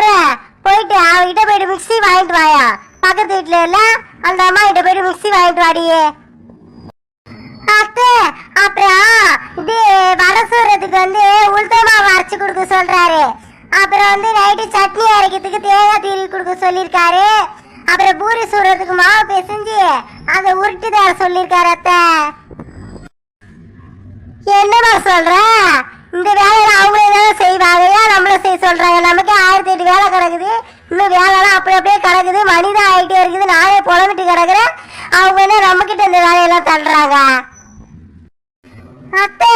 பண்ற போயிட்டு அவகிட்ட போயிட்டு மிக்சி வாங்கிட்டு வாயா. பக்கத்து வீட்டுல இல்ல? அந்த அம்மா கிட்ட போயிட்டு மிக்சி வாங்கிட்டு வாடியே. அத்தை அப்புறம் இது வடை சுடுறதுக்கு வந்து உளுத்த அரைச்சு கொடுக்க சொல்றாரு. அப்புறம் வந்து நைட்டு சட்னி அரைக்கிறதுக்கு தேங்காய் தீரி கொடுக்க சொல்லியிருக்காரு. அப்புறம் பூரி சுடுறதுக்கு மாவு பிசைஞ்சு அதை உருட்டு தர சொல்லியிருக்காரு அத்தை. என்னம்மா சொல்ற? இந்த வேலையில அவங்களே தானே செய்வாங்க. ஏன் நம்மள செய்ய சொல்றாங்க? நமக்கே ஆயிரத்தி எட்டு வேலை கிடக்குது. இன்னும் வேலைலாம் அப்படி அப்படியே கிடக்குது. மனிதன் ஆகிட்டே இருக்குது. நானே புலம்பிட்டு கிடக்குறேன். அவங்க என்ன நம்மக்கிட்ட இந்த வேலையெல்லாம் தள்ளுறாங்க? அத்தை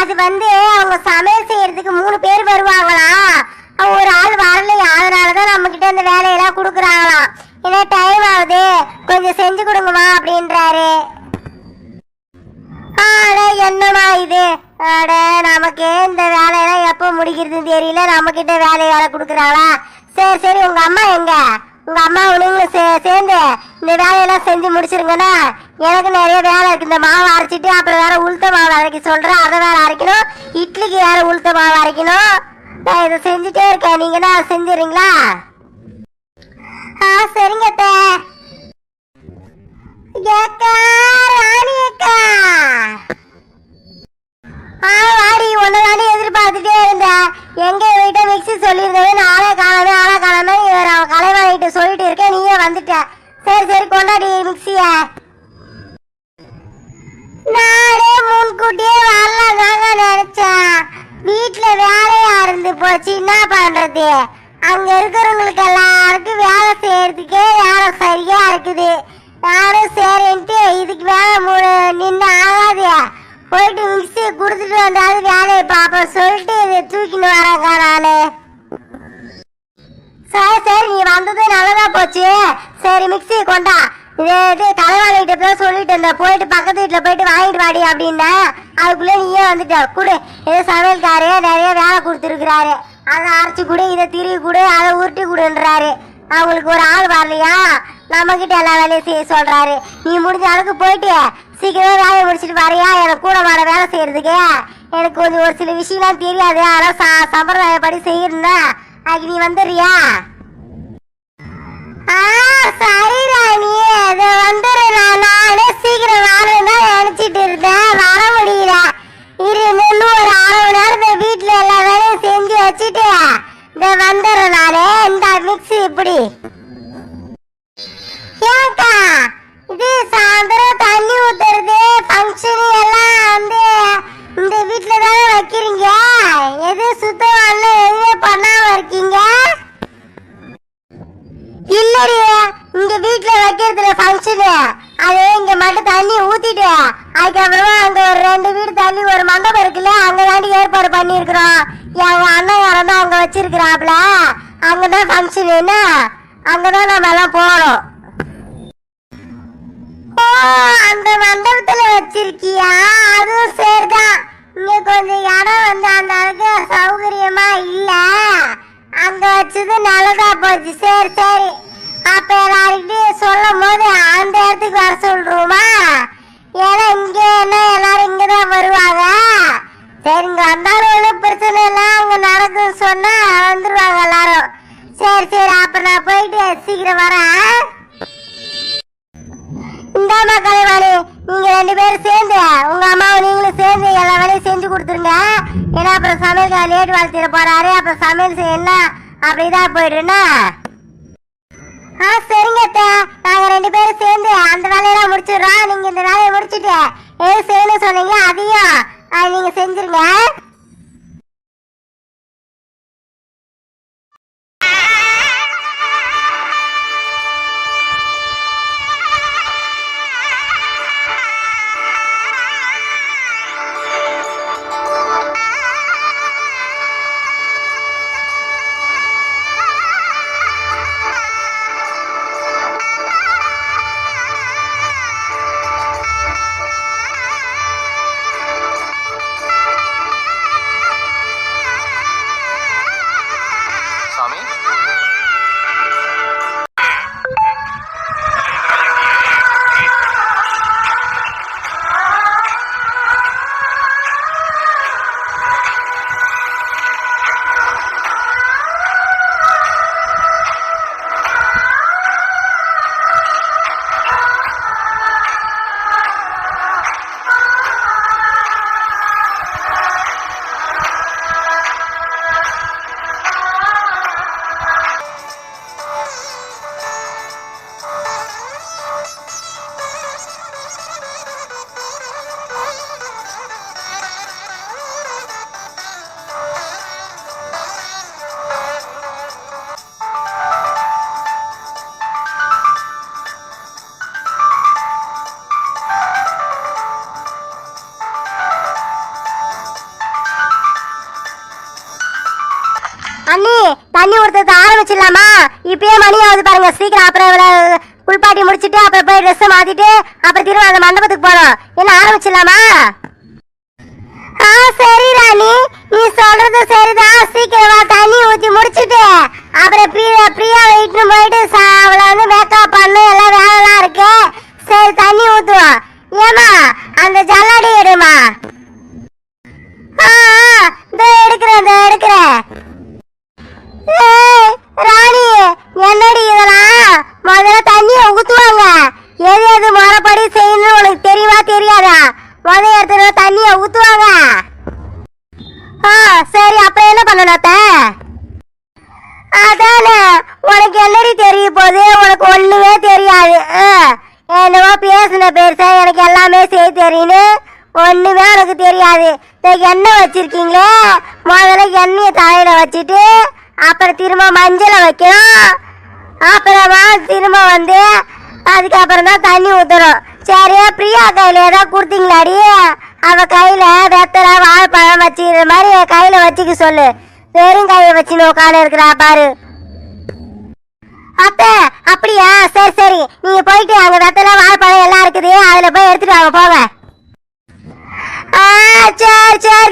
அது வந்து அவங்க சமையல் செய்யறதுக்கு மூணு பேர் வருவாங்களா? ஒரு ஆள் வரலையா. அதனாலதான் நம்ம கிட்ட இந்த வேலையெல்லாம் கொடுக்குறாங்களாம். ஏன்னா டைம் ஆகுது? கொஞ்சம் செஞ்சு கொடுங்கம்மா அப்படின்றாரு. அட நமக்கு இந்த வேலையெல்லாம் எப்போ முடிக்கிறதுன்னு தெரியல. நம்ம கிட்ட வேலை வேலை கொடுக்குறாங்களா சரி சரி உங்க அம்மா எங்க? உங்க அம்மா உனங்களும் சே சேர்ந்து இந்த வேலையெல்லாம் செஞ்சு முடிச்சிருங்கன்னா எனக்கு நிறைய வேலை இருக்கு. இந்த மாவு அரைச்சிட்டு அப்புறம் வேற உளுத்த மாவு அரைக்க சொல்றேன். அதை வேற அரைக்கணும். இட்லிக்கு வேற உளுத்த மாவு அரைக்கணும். நான் இதை செஞ்சுட்டே இருக்கேன். நீங்க தான் செஞ்சுறீங்களா ஆ சரிங்க அத்தை. ராணி அக்கா. ஆ வாடி உன்னை தானே எதிர்பார்த்துட்டே இருந்தேன். எங்க வீட்டை மிக்ஸி சொல்லியிருந்தவே நாளே காலமே ஆளே காலமே இவர் அவன் சொல்லிட்டு இருக்கேன் நீயே வந்துட்ட. சரி சரி கொண்டாடி மிக்ஸிய நானே முன்கூட்டியே வரலாங்க நினைச்சேன். வீட்டுல வேலையா இருந்து போச்சு என்ன பண்றது? அங்க இருக்கிறவங்களுக்கு எல்லாருக்கும் வேலை செய்யறதுக்கே வேலை சரியா இருக்குது. நானும் சரின்ட்டு இதுக்கு மேல மூணு நின்று ஆகாது. போயிட்டு மிக்ஸி கொடுத்துட்டு வந்தாலும் வேலையை பார்ப்போம் சொல்லிட்டு இதை தூக்கின்னு வரேங்க நானு சரி சரி நீ வந்தது நல்லதா போச்சு. சரி மிக்ஸி கொண்டா. இது இது தலைவாளிகிட்ட போய் சொல்லிட்டு இருந்த போயிட்டு பக்கத்து வீட்டுல போயிட்டு வாங்கிட்டு வாடி அப்படின்னா அதுக்குள்ள நீயே வந்துட்ட. குடு ஏதோ சமையல்காரு நிறைய வேலை கொடுத்துருக்குறாரு. அதை அரைச்சு கொடு இதை திருவி கொடு அதை உருட்டி கொடுன்றாரு. அவங்களுக்கு ஒரு ஆள் வரலையா? நம்ம கிட்ட எல்லா வேலையும் செய்ய சொல்றாரு. நீ முடிஞ்ச அளவுக்கு போயிட்டு சீக்கிரம் வேலையை முடிச்சிட்டு வரையா? எனக்கு கூட வர வேலை செய்யறதுக்கு. எனக்கு கொஞ்சம் ஒரு சில விஷயம்லாம் தெரியாது. அதெல்லாம் ச- சம்பிரதாயப்படி செய்யணும்னா அதுக்கு நீ வந்துடுறியா? ஆ சரி ராணி அது வந்துடுறேன் நான் நானே சீக்கிரம் வரணும் தான் இருந்தேன். வர முடியல. இரு இன்னும் ஒரு அரை மணி நேரத்தை வீட்டில் எல்லா வேலையும் செஞ்சு வச்சுட்டு இந்த வந்துடுறேன் நானே. இந்த மிக்ஸி இப்படி. ஏக்கா இது சாயந்தரம் தண்ணி ஊத்துறது ஃபங்க்ஷன் எல்லாம் வந்து இந்த வீட்டுல தானே வைக்கிறீங்க? எது சுத்தம் பண்ண எதுவுமே பண்ணாம இருக்கீங்க? இல்லடி இங்க வீட்ல வைக்கிறதுல ஃபங்க்ஷனு அது இங்க மட்டும் தண்ணி ஊத்திட்டு அதுக்கப்புறமா அங்க ஒரு ரெண்டு வீடு தள்ளி ஒரு மண்டபம் இருக்குல்ல அங்க தாண்டி ஏற்பாடு பண்ணிருக்கிறோம் எங்க அண்ணன் யாரும் தான் அங்க வச்சிருக்கிறாப்ல அங்கதான் ஃபங்க்ஷன் என்ன? அங்கதான் நம்ம எல்லாம் போறோம் ஓ அந்த மண்டபத்துல வச்சிருக்கியா? அதுவும் சரிதான். இங்க கொஞ்சம் இடம் வந்து அந்த அளவுக்கு சௌகரியமா இல்ல. அங்க வச்சது நல்லதா போச்சு. சரி சரி. அப்ப எல்லாருக்கிட்டையும் சொல்லும் போது அந்த இடத்துக்கு வர சொல்றோமா? ஏன்னா இங்க என்ன எல்லாரும் இங்கதான் வருவாங்க. சரி இங்க வந்தாலும் ஒன்றும் பிரச்சனை இல்லை. அங்க நடக்குதுன்னு சொன்னா வந்துருவாங்க எல்லாரும். சரி சரி அப்ப நான் போயிட்டு சீக்கிரம் வரேன் இந்தாம்மா கலைவாணி நீங்க ரெண்டு பேரும் சேர்ந்து உங்க அம்மாவும் நீங்களும் சேர்ந்து எல்லா வேலையும் செஞ்சு கொடுத்துருங்க. ஏன்னா அப்புறம் சமையல் லேட் வளர்த்திட போறாரு அப்புறம் சமையல் செய்யணும் அப்படிதான் போயிடுனா ஆ சரிங்க அத்தை. நாங்க ரெண்டு பேரும் சேர்ந்து அந்த வேலையெல்லாம் முடிச்சிடுறோம். நீங்க இந்த வேலையை முடிச்சிட்டு எது செய்யணும் சொன்னீங்க அதையும் நீங்க செஞ்சிருங்க. அண்ணி தண்ணி ஊத்துறது ஆரம்பிச்சிடலாமா இப்பயே மணி ஆகுது பாருங்க. சீக்கிரம் அப்புறம் குளிப்பாட்டி முடிச்சிட்டு அப்புறம் போய் ட்ரெஸ் மாத்திட்டு அப்புறம் திரும்ப அந்த மண்டபத்துக்கு போகணும். என்ன ஆரம்பிச்சிடலாமா ஆ சரி ராணி. நீ சொல்றது சரிதான். சீக்கிரமா தண்ணி ஊத்தி முடிச்சிட்டு. அப்புறம் பிரியா பிரியா வெயிட்னு போயிட்டு சா- அவளை வந்து மேக்கப் பண்ணு. எல்லாம் வேலைலாம் இருக்கு. சரி தண்ணி ஊத்துவோம். ஏமா அந்த ஜல்லாடி எடுமா? ஆ ஆ, எடுக்கிறேன் இதோ எடுக்கிறேன். ராணி என்னடி இதெல்லாம்? முதல்ல தண்ணியை ஊத்துவாங்க எது எது முறைப்படி செய்யணும்னு உனக்கு தெரியுமா தெரியாதா? முதல் இடத்துல தண்ணியை ஊத்துவாங்க ஆ சரி அப்ப என்ன பண்ணணும் அத்தை? அதானே உனக்கு என்னடி தெரிய போகுது? உனக்கு ஒண்ணுமே தெரியாது. ஆ, என்னவோ பேசின பெருசா எனக்கு எல்லாமே செய்ய தெரியும்னு ஒண்ணுமே உனக்கு தெரியாது. இந்த எண்ணெய் வச்சிருக்கீங்களே முதல்ல எண்ணெயை தலையில வச்சுட்டு அப்புறம் திரும்ப மஞ்சளை வைக்கணும். அப்புறமா திரும்ப வந்து அதுக்கப்புறம் தான் தண்ணி ஊற்றணும் சரி பிரியா கையில் ஏதாவது கொடுத்தீங்களாடி? அவ கையில் வெத்தலை வாழைப்பழம் வச்சுக்கிற மாதிரி கையில் வச்சுக்க சொல்லு. வெறும் கையை வச்சு உட்காந்து இருக்கிறா பாரு. அத்த அப்படியா? சரி சரி. நீங்க போயிட்டு அங்க வெத்தலை வாழைப்பழம் எல்லாம் இருக்குது. அதுல போய் எடுத்துட்டு வாங்க போங்க. ஆ சரி சரி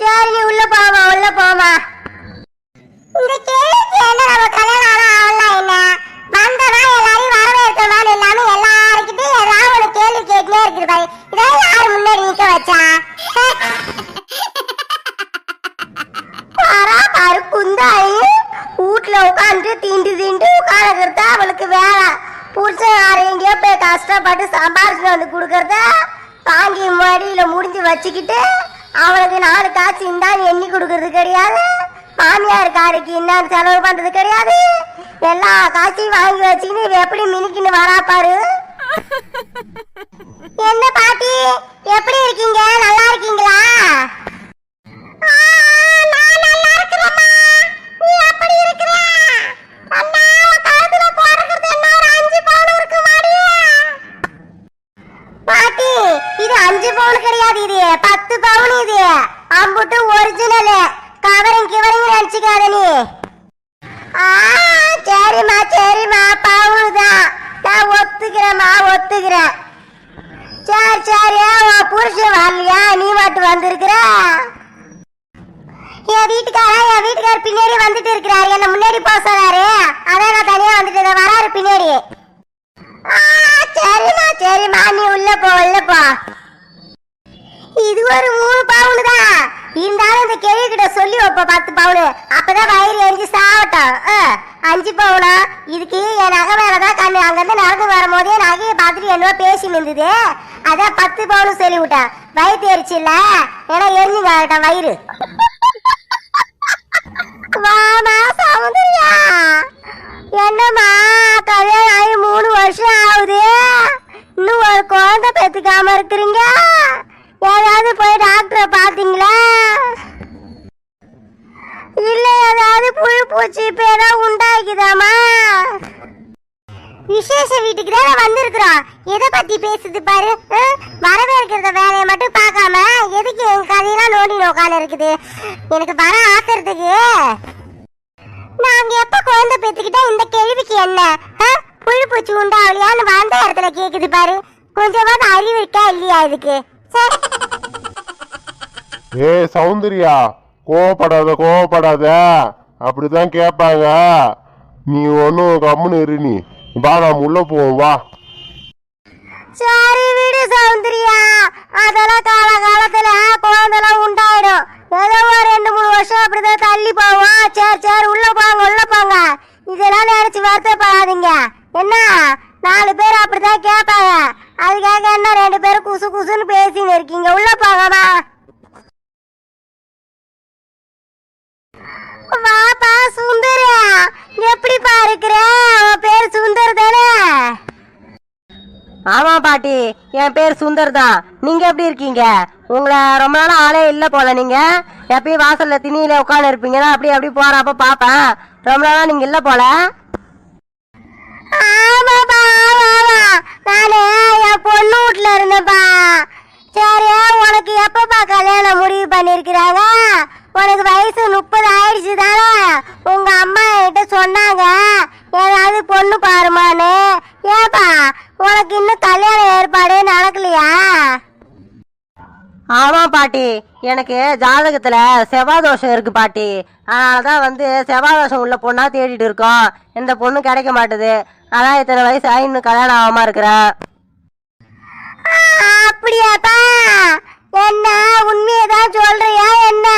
சரி நீ உள்ள போமா உள்ள போமா இந்த கேள்விக்கு என்ன நம்ம கல்யாணம் ஆனா ஆகலாம் என்ன? வந்தவா எல்லாரையும் வரவேற்கவான்னு இல்லாம எல்லாருக்கிட்டையும் ஏதாவது ஒரு கேள்வி கேட்டுனே இருக்குது பாரு. இதெல்லாம் யார் முன்னாடி நிக்க வச்சா? பாரா பாரு குந்தாயி. வீட்டுல உட்காந்து தீண்டு தீண்டு உட்காந்துக்கிறதா அவளுக்கு வேலை. புருஷன் யார் எங்கேயோ போய் கஷ்டப்பட்டு சம்பாரிச்சு வந்து கொடுக்கறத வாங்கி மடியில முடிஞ்சு வச்சுக்கிட்டு காசு இந்தான்னு எண்ணி கொடுக்கறது கிடையாது. மாமியார் காருக்கு இன்னான்னு செலவு பண்றது கிடையாது. எல்லா காசையும் வாங்கி வச்சுக்கின்னு எப்படி மினிக்கின்னு வராப்பாரு என்ன பாட்டி? எப்படி இருக்கீங்க? நல்லா இருக்கீங்களா? பாட்டி இது அஞ்சு பவுன் கிடையாது இது. பத்து பவுன் இது. அம்புட்டு ஒரிஜினல் கவரிங் கிவரிங் நினைச்சுக்காத நீ. ஆ சரிம்மா சரிம்மா பவுன் நான் ஒத்துக்கிறேம்மா ஒத்துக்கிறேன். சரி சரி உன் புருஷன் வரலையா? நீ மட்டும் வந்திருக்கிற? என் வீட்டுக்காரன் என் வீட்டுக்கார் பின்னாடி வந்துட்டு இருக்கிறாரு. என்ன முன்னாடி போக சொன்னாரு. அதான் நான் தனியா வந்துட்டு வராரு பின்னாடி. ஆ, சரிம்மா சரிம்மா. நீ உள்ள போ உள்ள போ. இது ஒரு மூணு பவுன் தான். இருந்தாலும் இந்த கேள்வி கிட்ட சொல்லி வைப்ப பத்து பவுனு. அப்பதான் வயிறு எரிஞ்சு சாவட்டும். ஆ, அஞ்சு பவுனா? இதுக்கு என் நகை மேலதான் கண்ணு. அங்கிருந்து நடந்து வரும்போதே நகையை பார்த்துட்டு என்னவோ பேசி நின்றுது அதான் பத்து பவுனு சொல்லி விட்டேன். வயிற்று எரிச்சு இல்ல ஏன்னா எரிஞ்சுங்க வயிறு. வாமா சௌந்தர்யா. என்னம்மா கல்யாணம் ஆகி மூணு வருஷம் ஆகுது. இன்னும் ஒரு குழந்தை பெத்துக்காம இருக்கிறீங்க. ஏதாவது போய் டாக்டரை பார்த்தீங்களா? இல்ல ஏதாவது புழு பூச்சி இப்ப ஏதாவது உண்டாக்குதாமா விசேஷ வீட்டுக்கு தானே வந்திருக்கிறோம். எதை பத்தி பேசுது பாரு வரவேற்கிறத வேலையை மட்டும் பார்க்காம எதுக்கு என் கதையெல்லாம் நோண்டி நோக்கால இருக்குது எனக்கு வர ஆத்துறதுக்கு. நாங்க எப்ப குழந்தை பெற்றுக்கிட்டா இந்த கேள்விக்கு என்ன? புழு பூச்சி உண்டாவலையான்னு வந்த இடத்துல கேக்குது பாரு. கொஞ்சமாவது அறிவு இருக்கா இல்லையா இதுக்கு? ஏ சௌந்தர்யா கோவப்படாத கோவப்படாத. அப்படிதான் கேட்பாங்க. நீ ஒன்றும் கம்முன்னு இரு நீ. வா நாம் உள்ள போவோம் வா. சரி விடு சௌந்தர்யா. அதெல்லாம் கால காலத்துல குழந்தைலாம் உண்டாயிடும். ஏதோ ஒரு ரெண்டு மூணு வருஷம் அப்படிதான் தள்ளி போவோம். சரி சரி உள்ள போங்க உள்ள போங்க. இதெல்லாம் நினைச்சு வருத்தப்படாதீங்க. என்ன? நாலு பேர் அப்படிதான் கேட்பாங்க. அதுக்காக என்ன ரெண்டு பேரும் குசு குசுன்னு பேசின்னு இருக்கீங்க? உள்ள போங்கம்மா. வாப்பா சுந்தர் எப்படிப்பா இருக்கிற? உன் பேர் சுந்தர் தானே? ஆமா பாட்டி என் பேர் சுந்தர் தான். நீங்க எப்படி இருக்கீங்க? உங்களை ரொம்ப நாள் ஆளே இல்ல போல நீங்க. எப்பயும் வாசல்ல திணியில உட்காந்து இருப்பீங்கன்னா அப்படி அப்படி போறப்ப பாப்பேன். ரொம்ப நாளா நீங்க இல்ல போல. நானு என் பொண்ணு வீட்ல இருந்தேன்ப்பா. சரி உனக்கு எப்பப்பா கல்யாணம் முடிவு பண்ணிருக்கிறாங்க? உனக்கு வயசு முப்பது ஆயிடுச்சு தானே உங்க அம்மா என்கிட்ட சொன்னாங்க ஏதாவது பொண்ணு பாருமான்னு. ஏப்பா உனக்கு இன்னும் கல்யாண ஏற்பாடே நடக்கலையா? ஆமா பாட்டி. எனக்கு ஜாதகத்துல செவ்வாய் தோஷம் இருக்கு பாட்டி. அதனாலதான் வந்து செவ்வாய் தோஷம் உள்ள பொண்ணா தேடிட்டு இருக்கோம். இந்த பொண்ணு கிடைக்க மாட்டுது. அதான் இத்தனை வயசு ஆகி இன்னும் கல்யாணம் ஆகாம இருக்கிறேன் அப்படியாப்பா. என்ன உண்மையதான் சொல்றியா என்ன?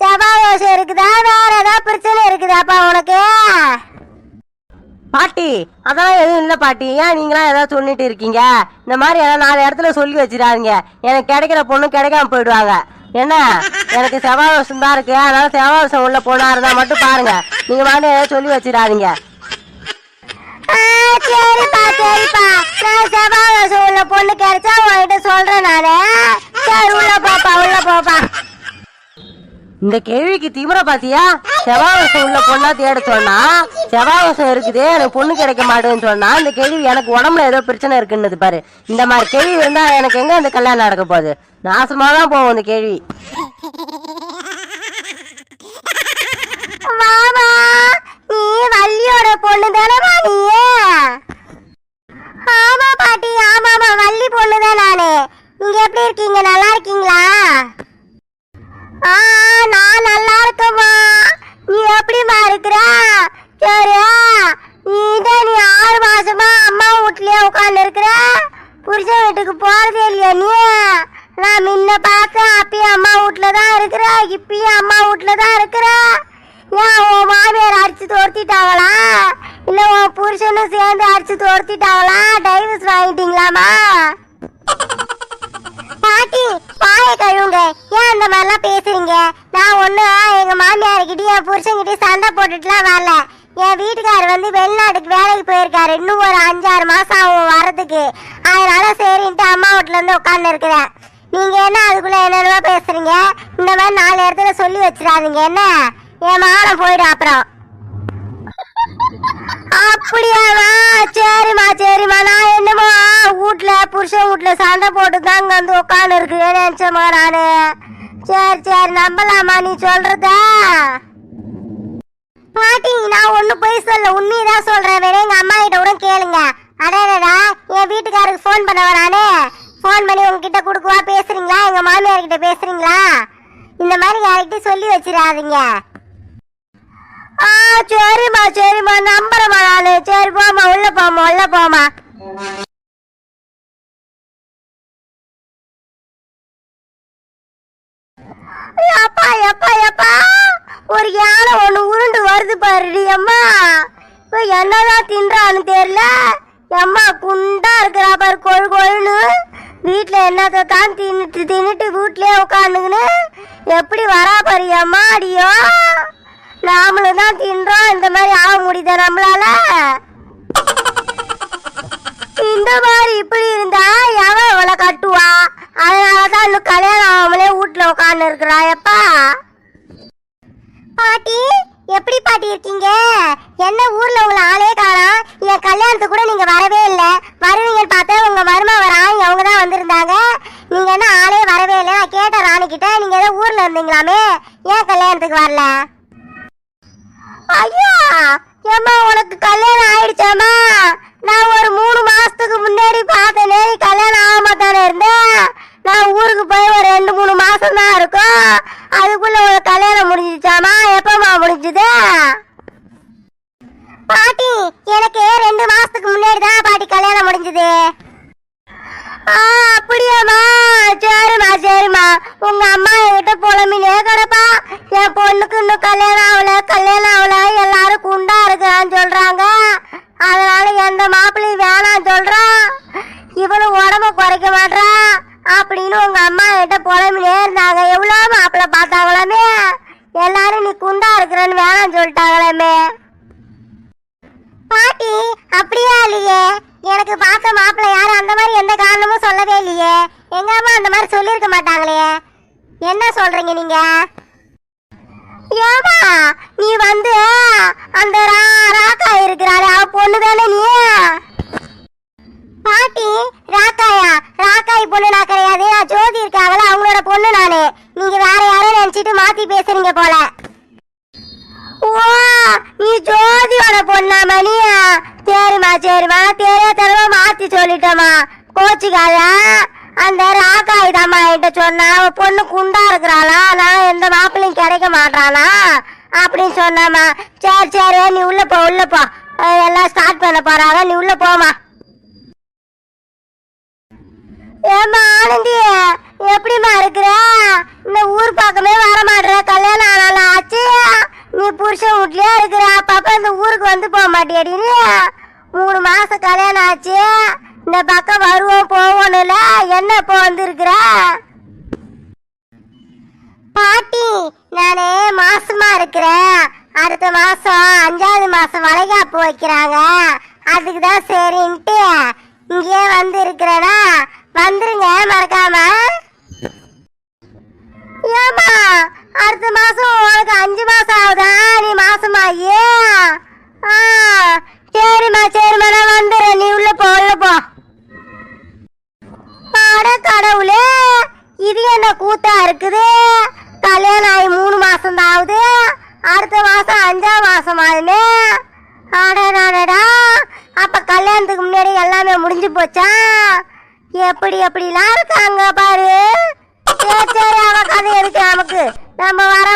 செவ்வாய் தோஷம் இருக்குதா வேற ஏதாவது பிரச்சனை இருக்குதாப்பா உனக்கு? பாட்டி அதெல்லாம் எதுவும் இல்லை பாட்டி. ஏன் நீங்களாம் ஏதாவது சொல்லிட்டு இருக்கீங்க? இந்த மாதிரி ஏதாவது நாலு இடத்துல சொல்லி வச்சிடாதீங்க. எனக்கு கிடைக்கிற பொண்ணு கிடைக்காம போயிடுவாங்க. என்ன? எனக்கு செவ்வாய் வருஷம் தான் இருக்கு. அதனால செவ்வாய் வருஷம் உள்ள பொண்ணா இருந்தா மட்டும் பாருங்க. நீங்க மாதிரி ஏதாவது சொல்லி வச்சிடாதீங்க. சரிப்பா சரிப்பா நான் செவ்வாய் தோஷம் உள்ள பொண்ணு கிடைச்சா உன்கிட்ட சொல்றேன் நானு சரி உள்ள போப்பா உள்ள போப்பா இந்த கேள்விக்கு தீவிர பாத்தியா? செவாவசம் உள்ள பொண்ணா தேட சொன்னா செவாவசம் இருக்குது எனக்கு பொண்ணு கிடைக்க மாட்டேன்னு சொன்னா இந்த கேள்வி எனக்கு உடம்புல ஏதோ பிரச்சனை இருக்குன்னு பாரு. இந்த மாதிரி கேள்வி இருந்தா எனக்கு எங்க இந்த கல்யாணம் நடக்க போகுது? நாசமா தான் போகும் இந்த கேள்வி. நீ வள்ளியோட பொண்ணு தானேமா நீ ஆமா பாட்டி ஆமாமா வள்ளி பொண்ணு தான் நானு நீங்க எப்படி இருக்கீங்க நல்லா இருக்கீங்களா ஆ நான் நல்லா இருக்கேம்மா நீ எப்படிம்மா இருக்கிற சரியா நீ தான் நீ ஆறு மாசமா அம்மா வீட்லயே உட்கார்ந்து இருக்கிற புருஷன் வீட்டுக்கு போறதே இல்லையா நீ நான் முன்ன பார்த்தேன் அப்பயும் அம்மா வீட்ல தான் இருக்கிற இப்பயும் அம்மா வீட்ல தான் இருக்கிற ஏன் உன் மாமியார் அடிச்சு துரத்திட்டாங்களா இல்ல உன் புருஷனும் சேர்ந்து அடிச்சு துரத்திட்டாங்களா டைவர்ஸ் வாங்கிட்டீங்களாமா பாட்டி வாயை மாதிரிலாம் பேசுறீங்க நான் ஒன்றும் எங்க மாமியார்கிட்டயும் என் புருஷன்கிட்டயும் சண்டை போட்டுட்டுலாம் வரல என் வீட்டுக்காரர் வந்து வெளிநாட்டுக்கு வேலைக்கு போயிருக்காரு இன்னும் ஒரு அஞ்சாறு மாசம் ஆகும் வரதுக்கு அதனால ரோட்ல இருந்து உட்கார்ந்து இருக்கிறேன். நீங்க என்ன அதுக்குள்ள என்னென்னமோ பேசுறீங்க? இந்த மாதிரி நாலு இடத்துல சொல்லி வச்சிடாதீங்க. என்ன? என் மானம் போயிடும் அப்புறம். அப்படியாமா சரிம்மா சரிம்மா. நான் என்னமோ வீட்ல புருஷன் வீட்ல சண்டை போட்டு தாங்க வந்து உட்காந்து இருக்கு நினைச்சம்மா நானு. சரி சரி. நம்பலாமா நீ சொல்றத. பாட்டி நான் ஒண்ணு போய் சொல்ல உண்மையதான் சொல்றேன். வேற எங்க அம்மா கிட்ட கூட கேளுங்க. அடடா. என் வீட்டுக்காரருக்கு ஃபோன் பண்ணவா நானு? ஃபோன் பண்ணி உங்ககிட்ட கொடுக்குவா பேசுறீங்களா? எங்க மாமியார் கிட்ட பேசுறீங்களா? இந்த மாதிரி யார்கிட்டயும் சொல்லி வச்சிடாதீங்க. ஆ சரிம்மா சரிம்மா. நம்புறேம்மா நானு. சரி போம்மா. உள்ள போம்மா உள்ள போமா அப்பா எப்பா எப்பா ஒரு யானை ஒண்ணு உருண்டு வருது பாருடி அம்மா. இப்போ என்னதான் தின்றான்னு தெரியல. அம்மா குண்டா இருக்கிறா பாரு கொழு கொழுன்னு. வீட்டில் என்னத்தை தான் தின்னுட்டு தின்னுட்டு வீட்லயே உட்காந்துக்கின்னு எப்படி வரா பாரு அம்மா அடியோ நாமளும் தான் தின்றோம் இந்த மாதிரி ஆக முடியுதா நம்மளால? இந்த மாதிரி இப்படி இருந்தா எவன் இவளை கட்டுவா? அதனாலதான் இன்னும் கல்யாணம் ஆகாமலே வீட்டுல உட்காந்து இருக்கிறா எப்பா? பாட்டி எப்படி பாட்டி இருக்கீங்க? என்ன ஊர்ல உங்களை ஆளே காணோம். என் கல்யாணத்துக்கு கூட நீங்க வரவே இல்லை. வருவீங்கன்னு பார்த்தா உங்க மருமக வராங்க அவங்க தான் வந்திருந்தாங்க. நீங்க என்ன ஆளே வரவே இல்லை. நான் கேட்டேன் ராணி கிட்ட நீங்க ஏதோ ஊர்ல இருந்தீங்களாமே? ஏன் கல்யாணத்துக்கு வரல? ஐயா! ஏம்மா உனக்கு கல்யாணம் ஆயிடுச்சாமா நான் ஒரு மூணு மாசத்துக்கு முன்னாடி பார்த்தேனே நேரி கல்யாணம் ஆகாம இருந்தேன் நான் ஊருக்கு போய் ஒரு ரெண்டு மூணு மாசம் தான் இருக்கும். அதுக்குள்ள ஒரு கல்யாணம் முடிஞ்சிச்சாமா? எப்பமா முடிஞ்சது? பாட்டி எனக்கு ரெண்டு மாசத்துக்கு முன்னாடி தான் பாட்டி கல்யாணம் முடிஞ்சது. ஆ அப்படியாம்மா. சரிம்மா சரிம்மா. உங்க அம்மா என்கிட்ட புலம்பினே கிடப்பா. என் பொண்ணுக்கு இன்னும் கல்யாணம் ஆகல கல்யாணம் ஆகல. எல்லாரும் குண்டா இருக்கிறான்னு சொல்றாங்க. அதனால எந்த மாப்பிள்ளையும் வேணாம் சொல்றான் இவனும் உடம்ப குறைக்க மாட்டான் அப்படின்னு உங்க அம்மா கிட்ட புலம்பினே இருந்தாங்க. எவ்வளோ மாப்பிள்ள பார்த்தாங்களாமே? எல்லாரும் நீ குண்டா இருக்கிறன்னு வேணாம் சொல்லிட்டாங்களாமே. பாட்டி அப்படியா இல்லையே? எனக்கு பார்த்த மாப்பிள்ள யாரும் அந்த மாதிரி எந்த காரணமும் சொல்லவே இல்லையே. எங்க அம்மா அந்த மாதிரி சொல்லியிருக்க மாட்டாங்களே. என்ன சொல்றீங்க நீங்க? ஏமா நீ வந்து அந்த ரா- ராக்கா இருக்கிறாளே. அவ பொண்ணு தானே நீ? பாட்டி ராக்காயா ராக்காய் பொண்ணு நான் கிடையாது. நான் ஜோதி இருக்காங்களா அவங்களோட பொண்ணு நானு. நீங்க வேற யாரும் நினைச்சிட்டு மாத்தி பேசுறீங்க போல. ஓ நீ ஜோதியோட பொண்ணா மணியா? சரிம்மா சரிம்மா தெரிய தரமா மாத்தி சொல்லிட்டேம்மா. கோச்சிக்காத. அந்த ராக்காய் தாம்மா என்கிட்ட சொன்னா அவ பொண்ணு குண்டா இருக்கிறாளா? நான் எந்த மாப்பிள்ளையும் கிடைக்க மாட்டானா? அப்படின்னு சொன்னாமா சரி சரி நீ உள்ள போ உள்ள போ. எல்லாம் ஸ்டார்ட் பண்ண போறாங்க நீ உள்ள போமா ஏம்மா ஆனந்தி எப்படிம்மா இருக்கிற? இந்த ஊர் பக்கமே வர மாட்டேற கல்யாணம் ஆனால ஆச்சு. நீ புருஷன் வீட்லயே இருக்கிற அப்பப்ப இந்த ஊருக்கு வந்து போக மாட்டியாடி நீ. மூணு மாசம் கல்யாணம் ஆச்சு. இந்த பக்கம் வருவோம் போவோம்ல என்ன இப்போ வந்திருக்கிற? பாட்டி நானே மாசமா இருக்கிறேன் அடுத்த மாசம் அஞ்சாவது மாசம் வளைகாப்பு வைக்கிறாங்க. அதுக்கு தான் சரின்ட்டு இங்கேயே வந்து இருக்கிறேனா? வந்துருங்க மறக்காம. ஏமா அடுத்த மாசம் உனக்கு அஞ்சு மாசம் ஆகுதா? நீ மாசமா? ஆ. சரிம்மா சரிம்மா நான் வந்துடுறேன். நீ உள்ள போ உள்ள போ. அட கடவுளே இது என்ன கூத்தா இருக்குது? கல்யாணம் ஆகி மூணு மாசம் தான் ஆகுது. அடுத்த மாசம் அஞ்சாம் மாசம் அட அடடா அப்ப கல்யாணத்துக்கு முன்னாடி எல்லாமே முடிஞ்சு போச்சா? எப்படி எப்படிலாம் இருக்காங்க பாரு? சரி சரி அவ கதை இருக்கு நமக்கு. நம்ம வர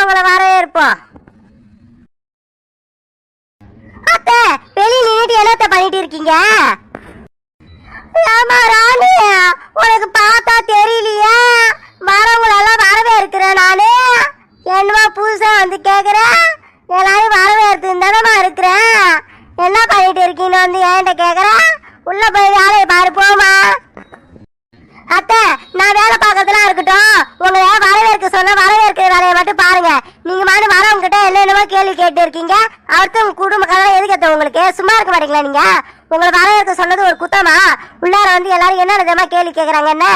அடுத்தவங்க குடும்ப கதை எதுக்கு உங்களுக்கு? சும்மா இருக்க மாட்டீங்களா நீங்க? உங்களை வரவேற்க சொன்னது ஒரு குத்தமா? உள்ளார வந்து எல்லாரும் என்ன நிஜமா கேள்வி கேட்குறாங்க என்ன?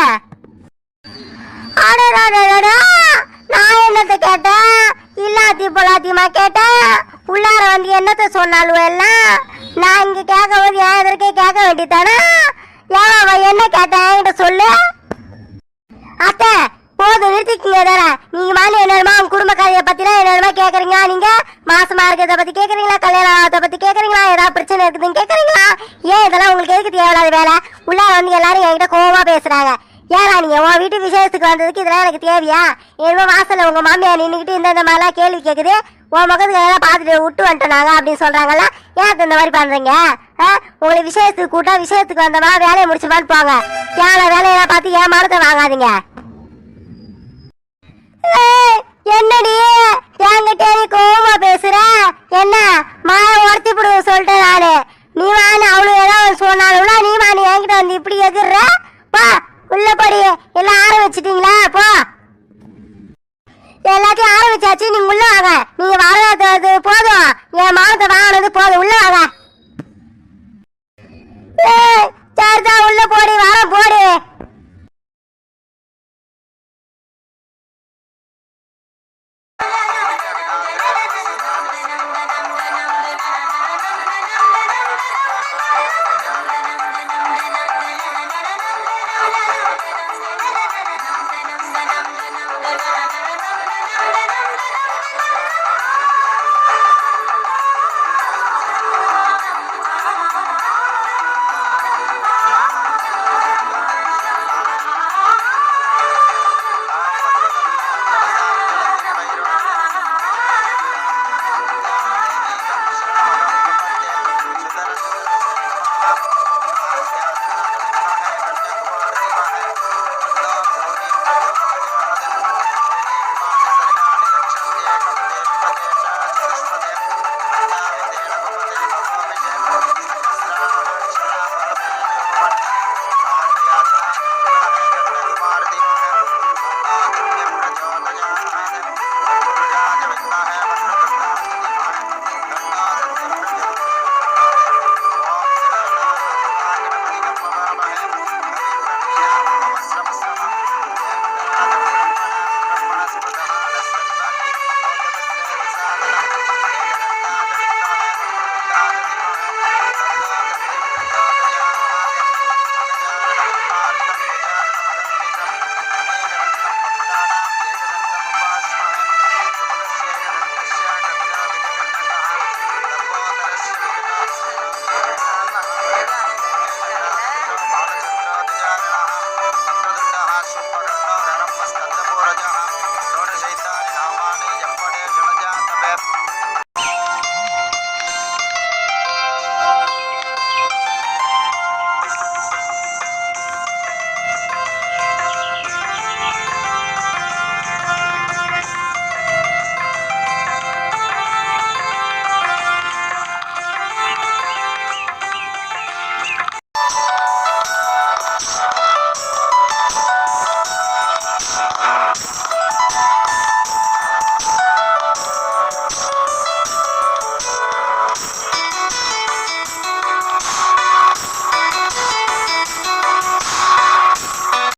நான் என்னத்தை கேட்டேன்? இல்லாத்தி பொல்லாத்தியமா கேட்டேன்? உள்ளார வந்து என்னத்தை சொன்னாலும் எல்லாம்? நான் இங்க கேட்க வந்து என் எதற்கே கேட்க வேண்டியதானா ஏன் என்ன கேட்டேன் என்கிட்ட சொல்லு. அத்தை போதும் நிறுத்திக்கங்க வேற. நீங்க மாதிரி என்னமா உங்க குடும்ப கதையை பத்திலாம் என்னமா கேக்குறீங்க நீங்க? மாசமா இருக்கிறத பத்தி கேக்குறீங்களா? கல்யாணம் ஆகிறத பத்தி கேக்குறீங்களா? ஏதாவது பிரச்சனை இருக்குதுன்னு கேக்குறீங்களா? ஏன் இதெல்லாம் உங்களுக்கு எதுக்கு தேவையில்லாத வேலை? உள்ளார வந்து எல்லாரும் என்கிட்ட கோவமா பேசுறாங்க. ஏன்னா நீங்க உன் வீட்டு விசேஷத்துக்கு வந்ததுக்கு இதெல்லாம் எனக்கு தேவையா? என்னமோ வாசல்ல உங்க மாமியார் நின்றுக்கிட்டு இந்த இந்த மாதிரிலாம் கேள்வி கேக்குது. உன் முகத்துக்கு எல்லாம் பார்த்துட்டு விட்டு வந்துட்டோம் அப்படின்னு சொல்றாங்கல்ல? ஏன் இந்த மாதிரி பண்றீங்க? ஆ? உங்களை விசேஷத்துக்கு கூட்டா விசேஷத்துக்கு வந்தோமா வேலையை முடிச்சுமான்னு போங்க. ஏன் வேலையெல்லாம் பார்த்து ஏன் வாங்காதீங்க. என்னடி? என்கிட்ட நீ கோவமா பேசுற? என்ன? மாலை உடத்தி விடுவ சொல்லிட்டேன் நானு. நீ வான்னு அவளுக்கு ஏதாவது சொன்னாலும்னா நீ வான்னு என்கிட்ட வந்து இப்படி எதிர்ற? போ உள்ள படி. எல்லாம் ஆற வச்சிட்டீங்களா? போ. எல்லாத்தையும் ஆற வச்சாச்சு நீங்க உள்ள வாங்க. நீங்க வராது போதும். என் மாவத்தை வாங்கினது போதும். உள்ள வாங்க. சரிதான் உள்ள போடி. வர போடி. la la la Russian